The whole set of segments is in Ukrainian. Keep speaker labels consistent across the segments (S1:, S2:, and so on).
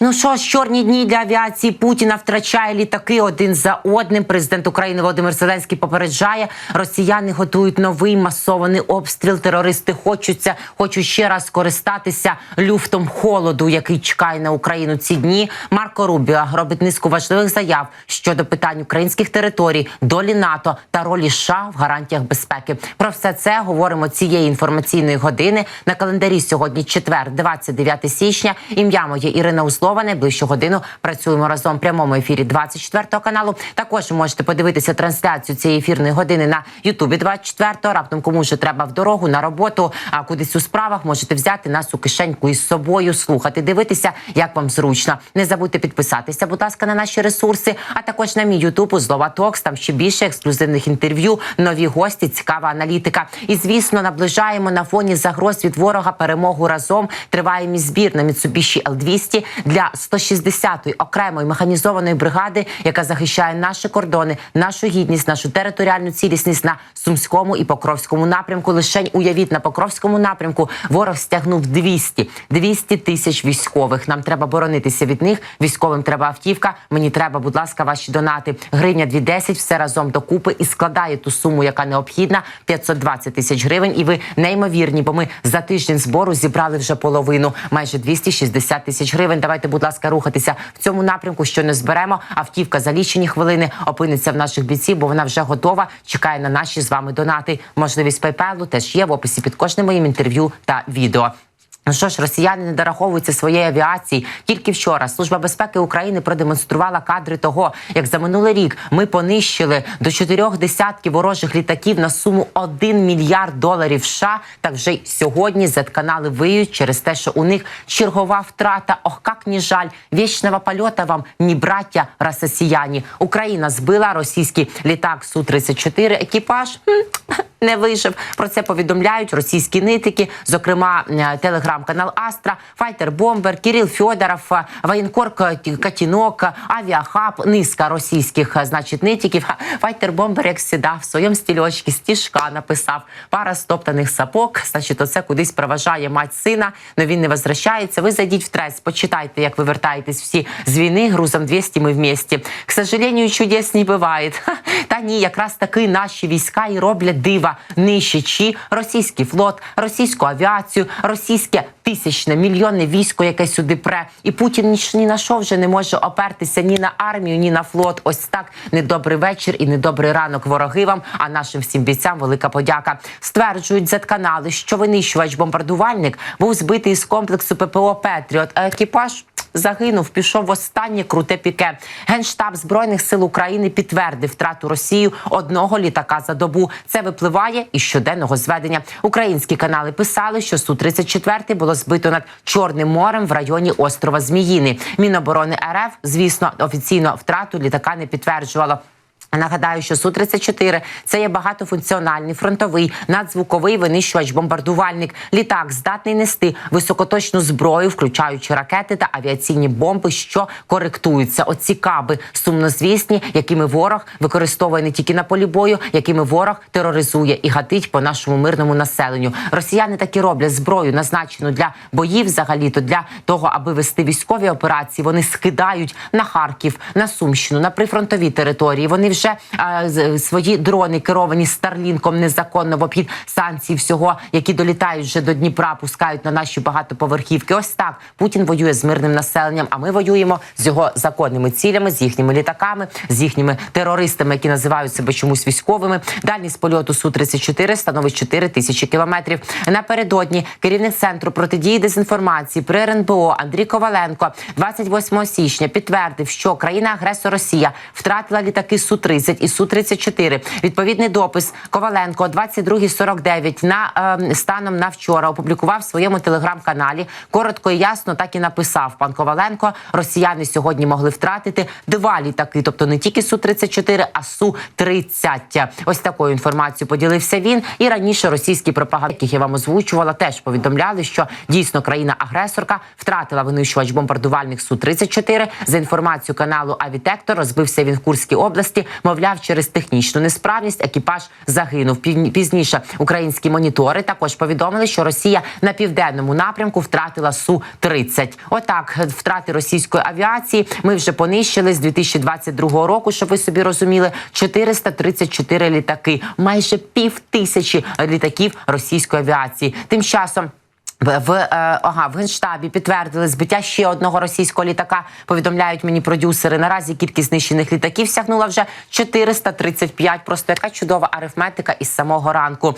S1: Ну що ж, чорні дні для авіації Путіна втрачає літаки один за одним. Президент України Володимир Зеленський попереджає, росіяни готують новий масований обстріл. Терористи хочуться, хочуть ще раз користатися люфтом холоду, який чекає на Україну ці дні. Марко Рубіо робить низку важливих заяв щодо питань українських територій, долі НАТО та ролі США в гарантіях безпеки. Про все це говоримо цієї інформаційної години на календарі. Сьогодні четвер, 29 січня. Ім'я моє Ірина Услова. Найближчу годину працюємо разом в прямому ефірі 24 каналу. Також можете подивитися трансляцію цієї ефірної години на Ютубі 24 Раптом кому вже треба в дорогу на роботу, а кудись у справах можете взяти нас у кишеньку із собою, слухати, дивитися, як вам зручно. Не забудьте підписатися, будь ласка, на наші ресурси, а також на мій Ютуб Злова Токс. Там ще більше ексклюзивних інтерв'ю, нові гості, цікава аналітика. І звісно, наближаємо на фоні загроз від ворога перемогу разом. Триває мій збір на Mitsubishi L200 для 160-ї окремої механізованої бригади, яка захищає наші кордони, нашу гідність, нашу територіальну цілісність на сумському і покровському напрямку. Лишень уявіть на покровському напрямку ворог стягнув 200 200 тисяч військових. Нам треба боронитися від них. Військовим треба автівка. Мені треба, будь ласка, ваші донати. Гривня 2,10, все разом докупи і складає ту суму, яка необхідна 520 тисяч гривень. І ви неймовірні, бо ми за тиждень збору зібрали вже половину, майже 260 тисяч гривень. Давайте, будь ласка, рухатися в цьому напрямку. Що не зберемо, автівка за лічені хвилини опиниться в наших бійців, бо вона вже готова. Чекає на наші з вами донати. Можливість PayPal теж є в описі під кожним моїм інтерв'ю та відео. Ну що ж, росіяни не дораховуються своєї авіації. Тільки вчора служба безпеки України продемонструвала кадри того, як за минулий рік ми понищили до чотирьох десятків ворожих літаків на суму 1 мільярд доларів. США. так вже й сьогодні Z-канали виють через те, що у них чергова втрата. Ох, як ні жаль, вічного польота вам ні браття росіяні. Україна збила російський літак су 34 Екіпаж. не вижив. Про це повідомляють російські нитики, зокрема е, телеграм-канал Астра, Файтер Бомбер, Кирил Фьодоров, е, воєнкор Катінок, е, Авіахаб, низка російських е, значить нитиків. Ха, Файтер Бомбер, як сіда, в своєму стільочці стіжка написав пара стоптаних сапог. Значить, оце кудись проважає мать сина. але він не возвращається. Ви зайдіть в трес, почитайте, як ви вертаєтесь всі з війни. Грузом 200 ми вместе. К сожалению, чудес не буває. Та ні, якраз таки наші війська і роблять дива, нищачи російський флот, російську авіацію, російське тисячне мільйонне військо, яке сюди пре. І Путін ні, ні на що вже не може опертися ні на армію, ні на флот. Ось так недобрий вечір і недобрий ранок вороги вам. А нашим всім бійцям велика подяка. Стверджують Z-канали, що винищувач бомбардувальник був збитий з комплексу ППО Петріот. А екіпаж загинув, пішов в останнє круте піке. Генштаб збройних сил України підтвердив втрату Росію одного літака за добу. Це випливає із щоденного зведення. Українські канали писали, що су 34 було збито над Чорним морем в районі острова Зміїни. Міноборони РФ, звісно, офіційно втрату літака не підтверджувало. Нагадаю, що су 34 це є багатофункціональний фронтовий надзвуковий винищувач бомбардувальник. Літак здатний нести високоточну зброю, включаючи ракети та авіаційні бомби, що коректуються. Оці каби сумнозвісні, якими ворог використовує не тільки на полі бою, якими ворог тероризує і гатить по нашому мирному населенню. Росіяни таки роблять зброю, назначену для боїв, взагалі то для того, аби вести військові операції. Вони скидають на Харків, на Сумщину, на прифронтові території. Вони вже з- свої дрони керовані Старлінком незаконно в обхід санкцій всього, які долітають вже до Дніпра, пускають на наші багатоповерхівки. Ось так Путін воює з мирним населенням. А ми воюємо з його законними цілями, з їхніми літаками, з їхніми терористами, які називають себе чомусь військовими. Дальність польоту су 34 становить 4 тисячі кілометрів. Напередодні керівник центру протидії дезінформації при РНБО Андрій Коваленко 28 січня підтвердив, що країна-агресор Росія втратила літаки су 30 і су 34 Відповідний допис Коваленко о 22.49 на е, станом на вчора опублікував в своєму телеграм-каналі. Коротко і ясно так і написав пан Коваленко. Росіяни сьогодні могли втратити два літаки, тобто не тільки су 34 а су 30 Ось такою інформацією поділився він. І раніше російські пропаганди, яких я вам озвучувала, теж повідомляли, що дійсно країна-агресорка втратила винищувач бомбардувальних су 34 За інформацією каналу Авітектор, розбився він в Курській області Мовляв, через технічну несправність екіпаж загинув. Пізніше українські монітори також повідомили, що Росія на південному напрямку втратила су 30 Отак, втрати російської авіації ми вже понищили з 2022 року. Щоб ви собі розуміли, 434 літаки, майже пів тисячі літаків російської авіації. Тим часом. В, е, ага в генштабі підтвердили збиття ще одного російського літака. Повідомляють мені продюсери. Наразі кількість знищених літаків сягнула вже 435. Просто яка чудова арифметика із самого ранку.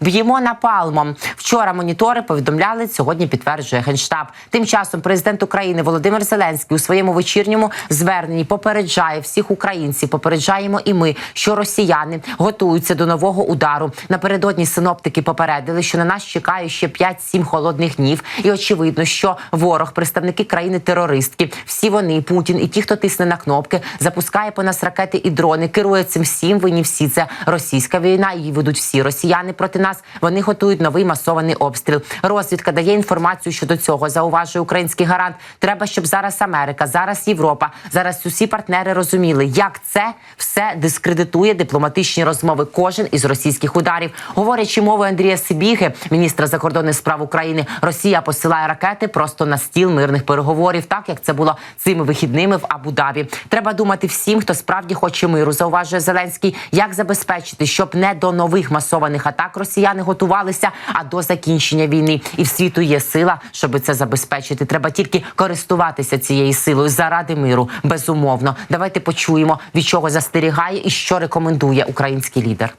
S1: Б'ємо напалмом. Вчора монітори повідомляли. Сьогодні підтверджує генштаб. Тим часом президент України Володимир Зеленський у своєму вечірньому зверненні попереджає всіх українців. Попереджаємо і ми, що росіяни готуються до нового удару. Напередодні синоптики попередили, що на нас чекає ще 5-7 холодних днів. І очевидно, що ворог, представники країни терористки, всі вони, Путін і ті, хто тисне на кнопки, запускає по нас ракети і дрони, керує цим всім. Винні всі це російська війна. Її ведуть всі росіяни проти нас. Вони готують новий масований обстріл. Розвідка дає інформацію щодо цього. Зауважує український гарант. Треба, щоб зараз Америка, зараз Європа, зараз усі партнери розуміли, як це все дискредитує дипломатичні розмови. Кожен із російських ударів, говорячи мовою Андрія Сибіги, міністра закордонних справ України, Росія посилає ракети просто на стіл мирних переговорів, так як це було цими вихідними в Абу-Дабі. Треба думати всім, хто справді хоче миру. Зауважує Зеленський, як забезпечити, щоб не до нових масованих атак росіяни готувалися, а до закінчення війни. І в світу є сила, щоб це забезпечити. Треба тільки користуватися цією силою заради миру. Безумовно, давайте почуємо, від чого застерігає і що рекомендує український лідер.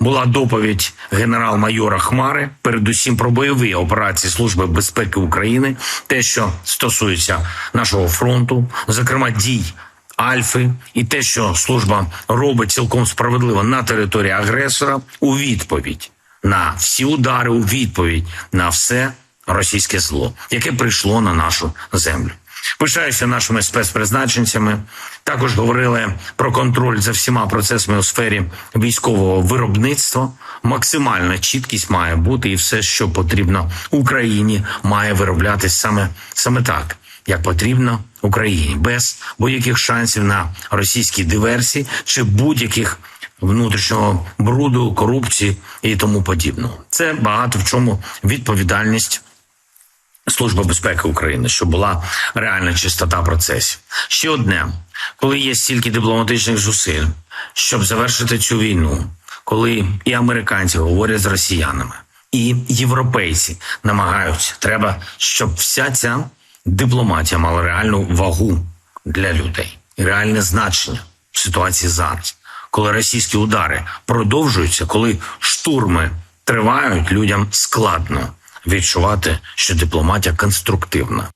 S2: Була доповідь генерал-майора Хмари, передусім про бойові операції Служби безпеки України, те, що стосується нашого фронту, зокрема дій Альфи, і те, що служба робить цілком справедливо на території агресора, у відповідь на всі удари, у відповідь на все російське зло, яке прийшло на нашу землю. Пишаюся нашими спецпризначенцями. Також говорили про контроль за всіма процесами у сфері військового виробництва. Максимальна чіткість має бути, і все, що потрібно Україні, має вироблятись саме саме так, як потрібно Україні, без будь-яких шансів на російські диверсії чи будь-яких внутрішнього бруду, корупції і тому подібного. Це багато в чому відповідальність. Служба безпеки України, щоб була реальна чистота процесів. Ще одне, коли є стільки дипломатичних зусиль, щоб завершити цю війну, коли і американці говорять з росіянами, і європейці намагаються, треба, щоб вся ця дипломатія мала реальну вагу для людей. Реальне значення в ситуації зараз, коли російські удари продовжуються, коли штурми тривають, людям складно відчувати, що дипломатія конструктивна.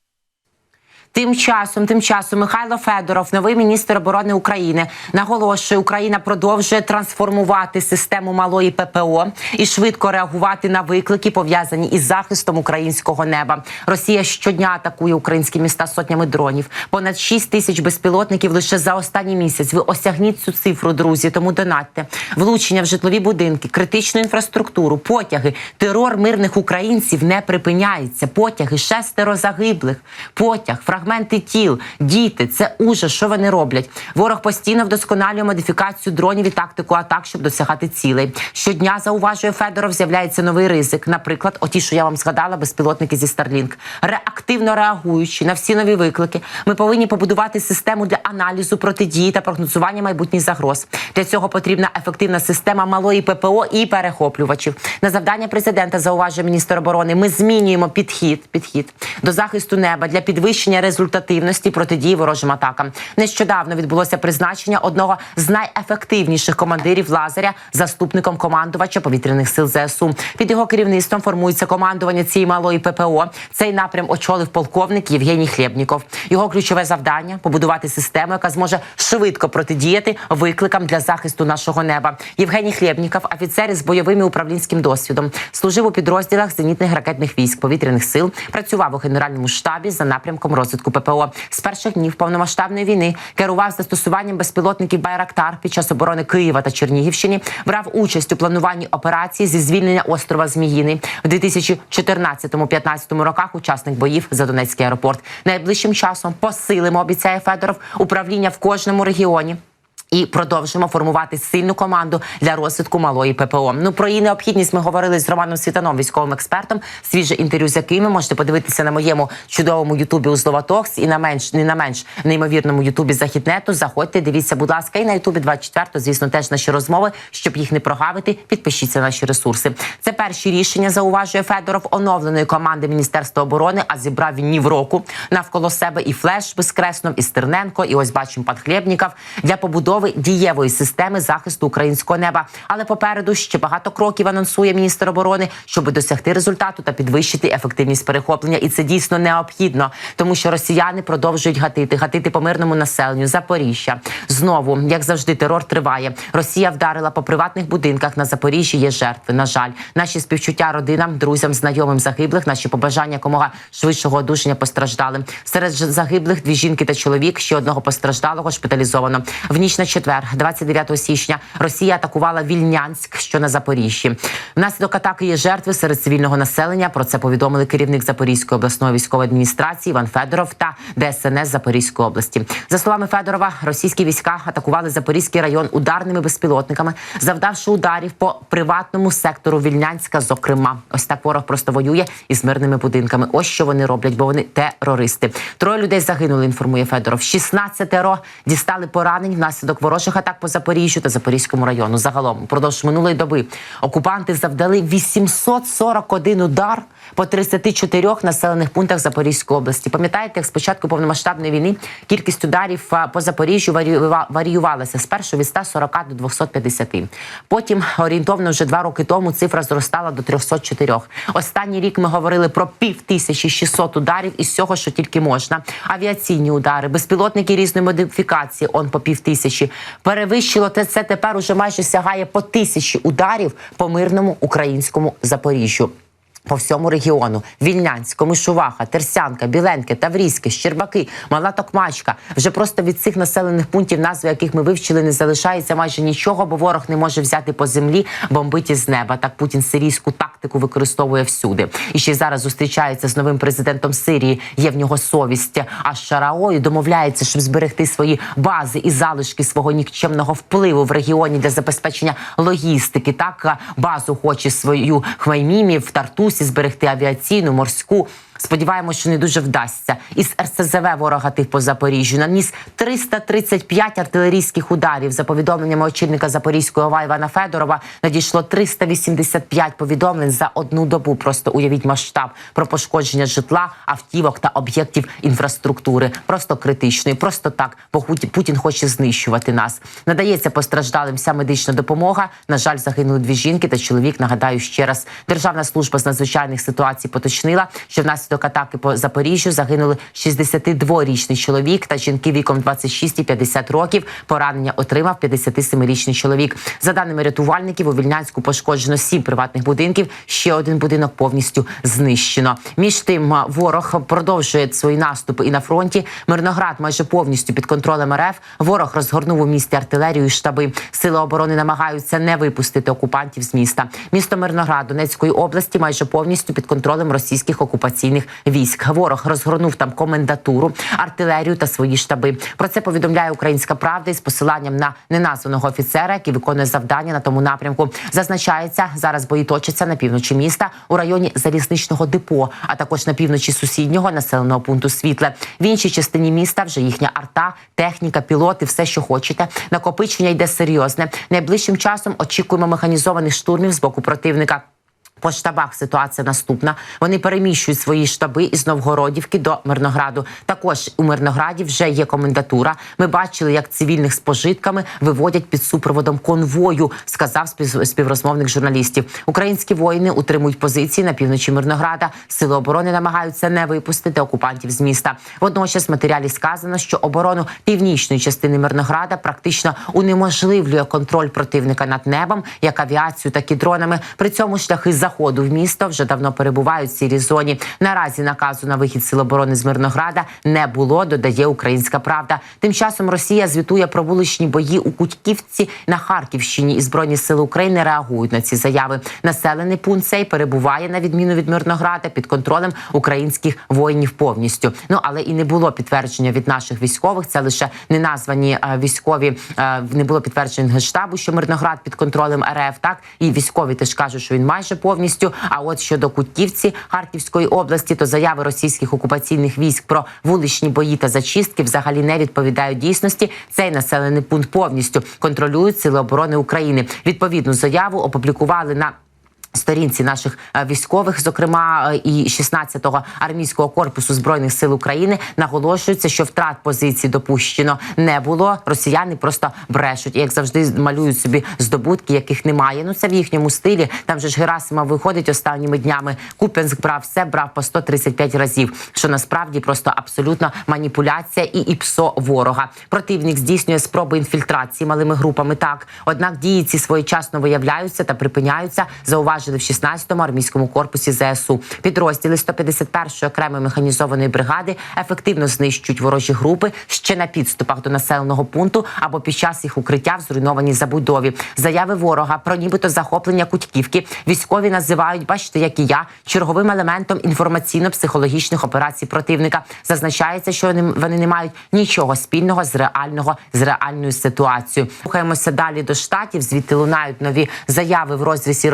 S1: Тим часом, тим часом, Михайло Федоров, новий міністр оборони України, наголошує, Україна продовжує трансформувати систему малої ППО і швидко реагувати на виклики, пов'язані із захистом українського неба. Росія щодня атакує українські міста сотнями дронів. Понад 6 тисяч безпілотників лише за останній місяць. Ви осягніть цю цифру, друзі. Тому донатьте влучення в житлові будинки, критичну інфраструктуру, потяги, терор мирних українців не припиняється. Потяги, шестеро загиблих, потяг, фрагменти тіл, діти. Це ужас, що вони роблять. Ворог постійно вдосконалює модифікацію дронів і тактику атак, щоб досягати цілей. Щодня зауважує Федоров, з'являється новий ризик. Наприклад, оті, що я вам згадала, безпілотники зі Starlink. Реактивно реагуючи на всі нові виклики, ми повинні побудувати систему для аналізу протидії та прогнозування майбутніх загроз. Для цього потрібна ефективна система малої ППО і перехоплювачів. На завдання президента зауважує міністр оборони. Ми змінюємо підхід, підхід до захисту неба для підвищення результативності протидії ворожим атакам. Нещодавно відбулося призначення одного з найефективніших командирів лазаря заступником командувача повітряних сил ЗСУ. Під його керівництвом формується командування цієї малої ППО. Цей напрям очолив полковник Євгеній Хлєбніков. Його ключове завдання побудувати систему, яка зможе швидко протидіяти викликам для захисту нашого неба. Євгеній Хлєбніков, офіцер із бойовим і управлінським досвідом, служив у підрозділах зенітних ракетних військ повітряних сил, працював у генеральному штабі за напрямком розвитку ППО. З перших днів повномасштабної війни керував застосуванням безпілотників Байрактар під час оборони Києва та Чернігівщини. Брав участь у плануванні операції зі звільнення острова Зміїний в 2014-15 роках. Учасник боїв за Донецький аеропорт. Найближчим часом посилимо, обіцяє Федоров, управління в кожному регіоні І продовжимо формувати сильну команду для розвитку малої ППО. Ну про її необхідність ми говорили з Романом Світаном, військовим експертом. Свіже інтерв'ю з яким ви можете подивитися на моєму чудовому Ютубі Узлова Токс і на менш не на менш неймовірному Ютубі Західнету. Заходьте, дивіться, будь ласка, і на Ютубі 24, звісно, теж наші розмови. Щоб їх не прогавити, підпишіться на наші ресурси. Це перші рішення, зауважує Федоров, оновленої команди Міністерства оборони. А зібрав він ні в року навколо себе і флеш безкреснов, і Стерненко, і ось бачимо пан Хлєбніков для побудови дієвої системи захисту українського неба. Але попереду ще багато кроків анонсує міністр оборони, щоб досягти результату та підвищити ефективність перехоплення. І це дійсно необхідно, тому що росіяни продовжують гатити, гатити по мирному населенню. Запоріжжя знову, як завжди, терор триває. Росія вдарила по приватних будинках на Запоріжжі. Є жертви. На жаль, наші співчуття родинам, друзям, знайомим загиблих, наші побажання якомога швидшого одужання постраждали. Серед загиблих дві жінки та чоловік. Ще одного постраждалого шпиталізовано. В ніч на четвер, 29 січня, Росія атакувала Вільнянськ, що на Запоріжжі. Внаслідок атаки є жертви серед цивільного населення. Про це повідомили керівник Запорізької обласної військової адміністрації Іван Федоров та ДСНС Запорізької області. За словами Федорова, російські війська атакували Запорізький район ударними безпілотниками, завдавши ударів по приватному сектору Вільнянська. Зокрема, ось так ворог просто воює із мирними будинками. Ось що вони роблять, бо вони терористи. Троє людей загинули. Інформує Федоров. 16 дістали поранень внаслідок ворожих атак по Запоріжжю та Запорізькому району. Загалом продовж минулої доби окупанти завдали 841 удар по 34 населених пунктах Запорізької області. Пам'ятаєте, як з початку повномасштабної війни кількість ударів по Запоріжжю варіюва- варіювалася спершу від 140 до 250. Потім орієнтовно вже два роки тому цифра зростала до 304. Останній рік ми говорили про пів тисячі 600 ударів із всього, що тільки можна. Авіаційні удари, безпілотники різної модифікації, он по пів тисячі. Перевищило те це тепер уже майже сягає по тисячі ударів по мирному українському Запоріжжю. По всьому регіону Вільнянськ, Мишуваха, Терсянка, Біленьке, Таврійське, Щербаки, Мала Токмачка. Вже просто від цих населених пунктів, назви яких ми вивчили, не залишається майже нічого, бо ворог не може взяти по землі, бомбить із неба. Так Путін сирійську тактику використовує всюди. І ще зараз зустрічається з новим президентом Сирії. Є в нього совість. А Шарао і домовляється, щоб зберегти свої бази і залишки свого нікчемного впливу в регіоні для забезпечення логістики. Так базу хоче свою Хмаймімі в Тартусі зберегти авіаційну, морську. Сподіваємось, що не дуже вдасться. Із РСЗВ ворога тих по Запоріжжю наніс 335 артилерійських ударів. За повідомленнями очільника Запорізької ОВА Івана Федорова надійшло 385 повідомлень за одну добу. Просто уявіть масштаб про пошкодження житла, автівок та об'єктів інфраструктури. Просто критичної, просто так, бо Путін хоче знищувати нас. Надається постраждалим вся медична допомога. На жаль, загинули дві жінки та чоловік. Нагадаю ще раз, Державна служба з надзвичайних ситуацій поточнила, що внаслідок атаки по Запоріжжю загинули 62-річний чоловік та жінки віком 26 і 50 років. Поранення отримав 57-річний чоловік. За даними рятувальників, у Вільнянську пошкоджено сім приватних будинків. Ще один будинок повністю знищено. Між тим, ворог продовжує свої наступи і на фронті. Мирноград майже повністю під контролем РФ. Ворог розгорнув у місті артилерію і штаби. Сили оборони намагаються не випустити окупантів з міста. Місто Мирноград Донецької області майже повністю під контролем російських окупаційних військ. Ворог розгорнув там комендатуру, артилерію та свої штаби. Про це повідомляє Українська Правда із посиланням на неназваного офіцера, який виконує завдання на тому напрямку. Зазначається, зараз бої точаться на півночі міста у районі залізничного депо, а також на півночі сусіднього населеного пункту Світле. В іншій частині міста вже їхня арта, техніка, пілоти, все, що хочете. Накопичення йде серйозне. Найближчим часом очікуємо механізованих штурмів з боку противника. По штабах ситуація наступна. Вони переміщують свої штаби із Новгородівки до Мирнограду. Також у Мирнограді вже є комендатура. Ми бачили, як цивільних з пожитками виводять під супроводом конвою. Сказав спів- співрозмовник журналістів. Українські воїни утримують позиції на півночі Мирнограда. Сили оборони намагаються не випустити окупантів з міста. Водночас матеріалі сказано, що оборону північної частини Мирнограда практично унеможливлює контроль противника над небом, як авіацією, так і дронами. При цьому шляхи заходу в місто вже давно перебувають в сірій зоні. Наразі наказу на вихід сил оборони з Мирнограда не було. Додає Українська Правда. Тим часом Росія звітує про вуличні бої у Кутьківці на Харківщині, і збройні сили України реагують на ці заяви. Населений пункт цей перебуває на відміну від Мирнограда під контролем українських воїнів повністю. Ну але і не було підтвердження від наших військових. Це лише неназвані е, військові. е, не було підтверджень генштабу, що Мирноград під контролем РФ. Так і військові теж кажуть, що він майже повністю. А от щодо Кутівці Харківської області, то заяви російських окупаційних військ про вуличні бої та зачистки взагалі не відповідають дійсності. Цей населений пункт повністю контролюють сили оборони України. Відповідну заяву опублікували на. Сторінці наших е, військових, зокрема е, і 16-го армійського корпусу збройних сил України, наголошується, що втрат позицій допущено не було. Росіяни просто брешуть, і як завжди малюють собі здобутки, яких немає. Ну це в їхньому стилі. Там же ж Герасимов виходить останніми днями. Купенськ брав все, брав по 135 разів. Що насправді просто абсолютно маніпуляція і іпсо ворога. Противник здійснює спроби інфільтрації малими групами. Так, однак дії ці своєчасно виявляються та припиняються. Зауважили в 16-му армійському корпусі ЗСУ. Підрозділи 151-ї окремої механізованої бригади ефективно знищують ворожі групи ще на підступах до населеного пункту або під час їх укриття в зруйнованій забудові. Заяви ворога про нібито захоплення кутьківки. Військові називають, бачите, як і я, черговим елементом інформаційно-психологічних операцій противника. Зазначається, що вони, вони не мають нічого спільного з реального з реальною ситуацією. Рухаємося далі до штатів. Звідти лунають нові заяви в розрізі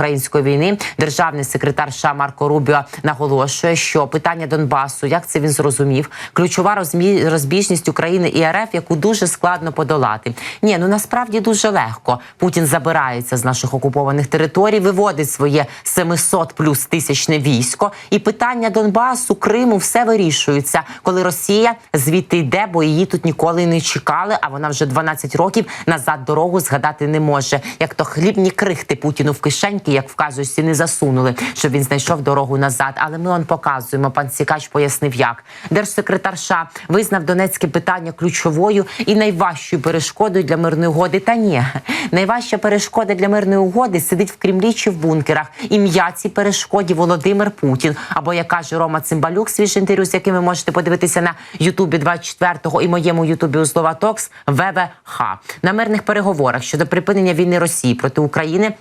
S1: російсько-української війни. Державний секретар США Марко Рубіо наголошує, що питання Донбасу, як це він зрозумів, ключова розмі... розбіжність України і РФ, яку дуже складно подолати. Ні, ну насправді дуже легко. Путін забирається з наших окупованих територій, виводить своє 700 плюс тисячне військо, і питання Донбасу, Криму, все вирішується, коли Росія звідти йде, бо її тут ніколи не чекали. А вона вже 12 років назад дорогу згадати не може. Як то хлібні крихти Путіну в кишеньки, як вказують, не засунули, щоб він знайшов дорогу назад. Але ми он показуємо. Пан Сікач пояснив, як держсекретар США визнав донецьке питання ключовою і найважчою перешкодою для мирної угоди. Та ні, найважча перешкода для мирної угоди сидить в Кремлі чи в бункерах. Ім'я цій перешкоді Володимир Путін. Або як каже Рома Цимбалюк, свіже інтерв'ю, з яким ви можете подивитися на Ютубі 24-го і моєму Ютубі у Слова Токс ВВХ на мирних переговорах щодо припинення війни Росії проти України.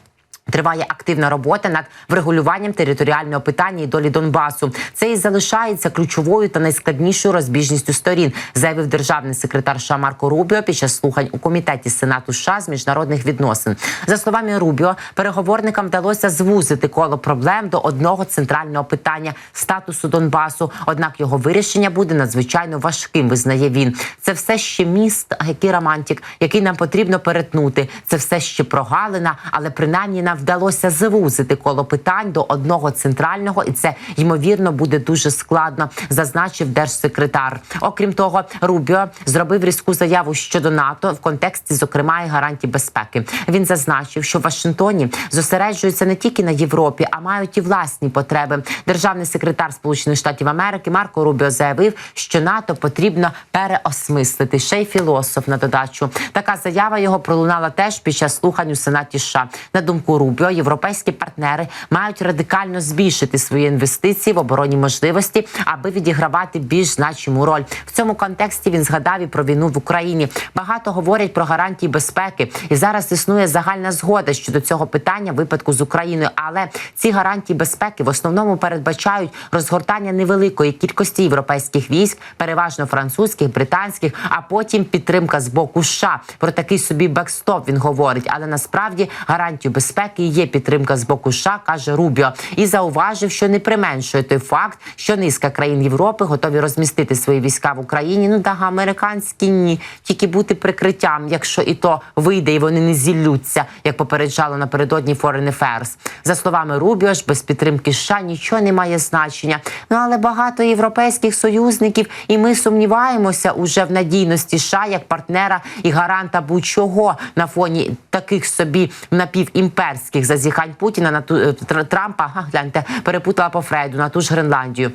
S1: Триває активна робота над врегулюванням територіального питання і долі Донбасу. Це і залишається ключовою та найскладнішою розбіжністю сторін, заявив державний секретар США Марко Рубіо під час слухань у комітеті Сенату США з міжнародних відносин. За словами Рубіо, переговорникам вдалося звузити коло проблем до одного центрального питання статусу Донбасу. Однак його вирішення буде надзвичайно важким. Визнає він. Це все ще міст, який романтик, який нам потрібно перетнути. Це все ще прогалина, але принаймні нам вдалося звузити коло питань до одного центрального, і це ймовірно буде дуже складно, зазначив держсекретар. Окрім того, Рубіо зробив різку заяву щодо НАТО в контексті, зокрема, і гарантій безпеки. Він зазначив, що в Вашингтоні зосереджуються не тільки на Європі, а мають і власні потреби. Державний секретар Сполучених Штатів Америки Марко Рубіо заявив, що НАТО потрібно переосмислити. Ще й філософ на додачу. Така заява його пролунала теж під час слухань у Сенаті США. На думку Рубіо, європейські партнери мають радикально збільшити свої інвестиції в оборонні можливості, аби відігравати більш значиму роль. В цьому контексті він згадав і про війну в Україні. Багато говорять про гарантії безпеки, і зараз існує загальна згода щодо цього питання випадку з Україною. Але ці гарантії безпеки в основному передбачають розгортання невеликої кількості європейських військ, переважно французьких, британських, а потім підтримка з боку США. Про такий собі бекстоп він говорить. Але насправді гарантію безпеки є підтримка з боку США, каже Рубіо, і зауважив, що не применшує той факт, що низка країн Європи готові розмістити свої війська в Україні. Ну да, американські ні, тільки бути прикриттям, якщо і то вийде, і вони не зіллються, як попереджало напередодні Foreign Affairs. За словами Рубіо ж без підтримки США нічого не має значення. Ну але багато європейських союзників, і ми сумніваємося уже в надійності США як партнера і гаранта будь-чого на фоні таких собі напівімперських зазіхань Путіна на ту е, Трампа. Гляньте, перепутала по Фрейду на ту ж Гренландію.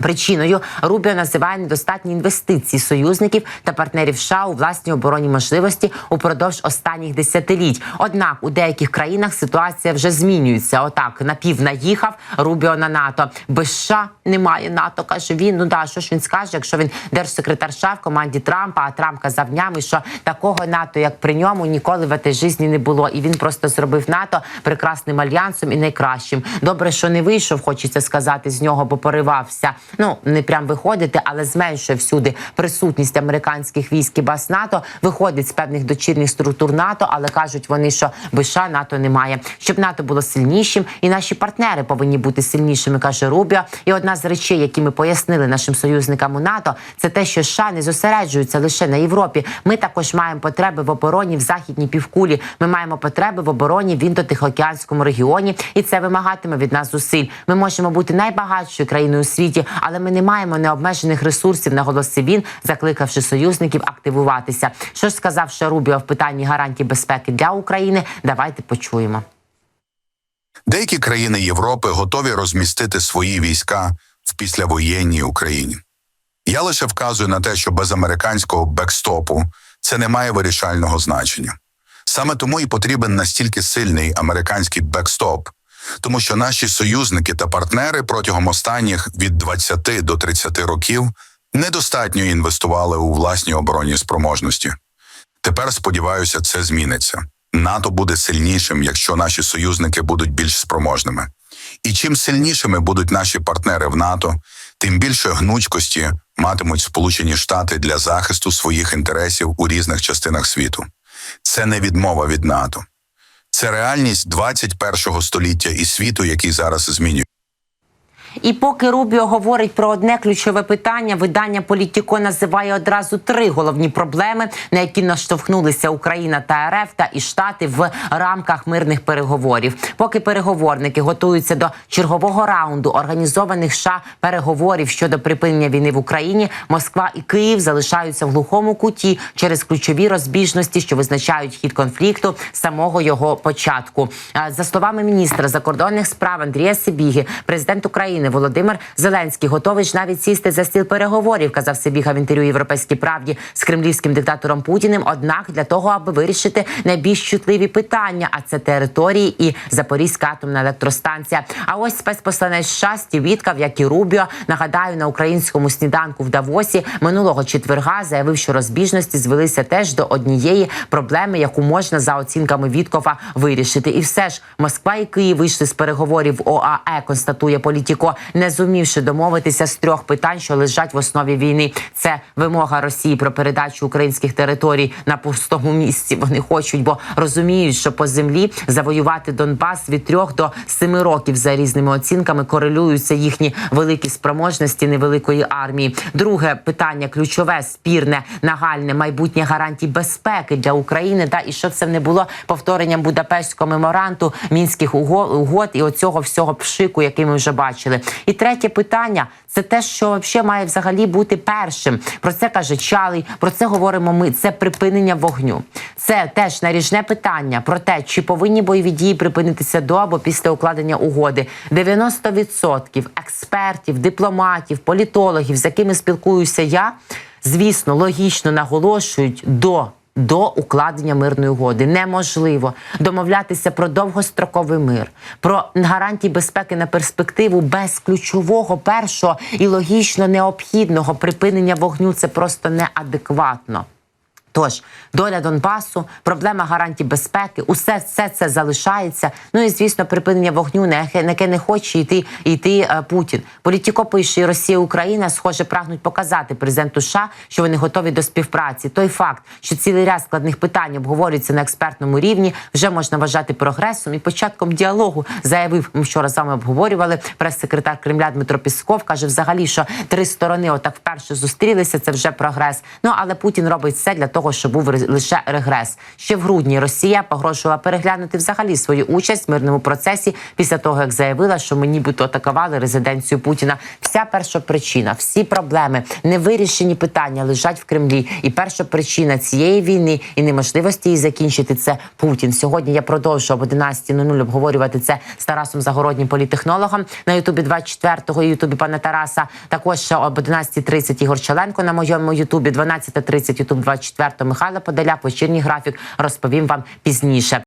S1: Причиною Рубіо називає недостатні інвестиції союзників та партнерів США у власні оборонні можливості упродовж останніх десятиліть. Однак у деяких країнах ситуація вже змінюється. Отак напів наїхав Рубіо на НАТО. Без США немає НАТО. каже він. Ну да, що ж він скаже, якщо він держсекретар США в команді Трампа, а Трамп казав днями, що такого НАТО, як при ньому, ніколи в этой житті не було. І він просто зробив НАТО прекрасним альянсом і найкращим. Добре, що не вийшов, хочеться сказати з нього, бо поривався. Ну не прям виходити, але зменшує всюди присутність американських військ і баз НАТО. Виходить з певних дочірніх структур НАТО, але кажуть вони, що без США НАТО немає. Щоб НАТО було сильнішим, і наші партнери повинні бути сильнішими, каже Рубіо. І одна з речей, які ми пояснили нашим союзникам у НАТО, це те, що США не зосереджуються лише на Європі. Ми також маємо потреби в обороні в західній півкулі. Ми маємо потреби в обороні в індотихоокеанському регіоні, і це вимагатиме від нас зусиль. Ми можемо бути найбагатшою країною у світі, але ми не маємо необмежених ресурсів, наголосив він, закликавши союзників активуватися. Що ж сказав Шарубіо в питанні гарантій безпеки для України? Давайте почуємо.
S3: Деякі країни Європи готові розмістити свої війська в післявоєнній Україні. Я лише вказую на те, що без американського бекстопу це не має вирішального значення. Саме тому і потрібен настільки сильний американський бекстоп, тому що наші союзники та партнери протягом останніх від 20 до 30 років недостатньо інвестували у власні оборонні спроможності. Тепер сподіваюся, це зміниться. НАТО буде сильнішим, якщо наші союзники будуть більш спроможними. І чим сильнішими будуть наші партнери в НАТО, тим більше гнучкості матимуть Сполучені Штати для захисту своїх інтересів у різних частинах світу. Це не відмова від НАТО. Це реальність 21-го століття і світу, який зараз змінює.
S1: І поки Рубіо говорить про одне ключове питання, видання Політіко називає одразу три головні проблеми, на які наштовхнулися Україна та РФ та і Штати в рамках мирних переговорів. Поки переговорники готуються до чергового раунду організованих США переговорів щодо припинення війни в Україні, Москва і Київ залишаються в глухому куті через ключові розбіжності, що визначають хід конфлікту самого його початку. За словами міністра закордонних справ Андрія Сибіги, президент України Володимир Зеленський готовий ж навіть сісти за стіл переговорів, казав Сибіга в інтерв'ю Європейській правді з кремлівським диктатором Путіним. Однак для того, аби вирішити найбільш чутливі питання, а це території і Запорізька атомна електростанція. А ось спецпосланець США Стів Віткав, як і Рубіо, нагадаю, на українському сніданку в Давосі минулого четверга заявив, що розбіжності звелися теж до однієї проблеми, яку можна за оцінками Віткова вирішити. І все ж Москва і Київ вийшли з переговорів ОАЕ, констатує Політіко, не зумівши домовитися з трьох питань, що лежать в основі війни. Це вимога Росії про передачу українських територій на пустому місці. Вони хочуть, бо розуміють, що по землі завоювати Донбас від трьох до семи років за різними оцінками корелюються їхні великі спроможності невеликої армії. Друге питання ключове, спірне, нагальне майбутнє гарантій безпеки для України. Да, і щоб це не було повторенням Будапештського меморанту, мінських уго- угод і оцього всього пшику, який ми вже бачили. І третє питання це те, що взагалі має взагалі бути першим. Про це каже Чалий, про це говоримо ми. Це припинення вогню. Це теж наріжне питання про те, чи повинні бойові дії припинитися до або після укладення угоди. 90% експертів, дипломатів, політологів, з якими спілкуюся я, звісно, логічно наголошують до. До укладення мирної угоди неможливо домовлятися про довгостроковий мир, про гарантії безпеки на перспективу без ключового першого і логічно необхідного припинення вогню. Це просто неадекватно. Тож доля Донбасу, проблема гарантій безпеки, усе все це залишається. Ну і звісно, припинення вогню, на яке, не хоче йти йти е, Путін. Політіко пише, Росія, Україна, схоже, прагнуть показати президенту США, що вони готові до співпраці. Той факт, що цілий ряд складних питань обговорюється на експертному рівні, вже можна вважати прогресом і початком діалогу. Заявив, ми вчора з вами обговорювали. Прес-секретар Кремля Дмитро Пісков каже, взагалі, що три сторони отак вперше зустрілися. Це вже прогрес. Ну але Путін робить все для того, того, що був лише регрес. Ще в грудні Росія погрожувала переглянути взагалі свою участь в мирному процесі після того, як заявила, що ми нібито атакували резиденцію Путіна. Вся перша причина, всі проблеми, невирішені питання лежать в Кремлі. І перша причина цієї війни і неможливості її закінчити це Путін. Сьогодні я продовжу об 11.00 обговорювати це з Тарасом Загороднім політехнологом на Ютубі 24-го і Ютубі пана Тараса. Також об 11.30 Ігор Челенко на моєму Ютубі, 12.30 Ютуб 24 Михайло Подоляк. Вечірній графік розповім вам пізніше.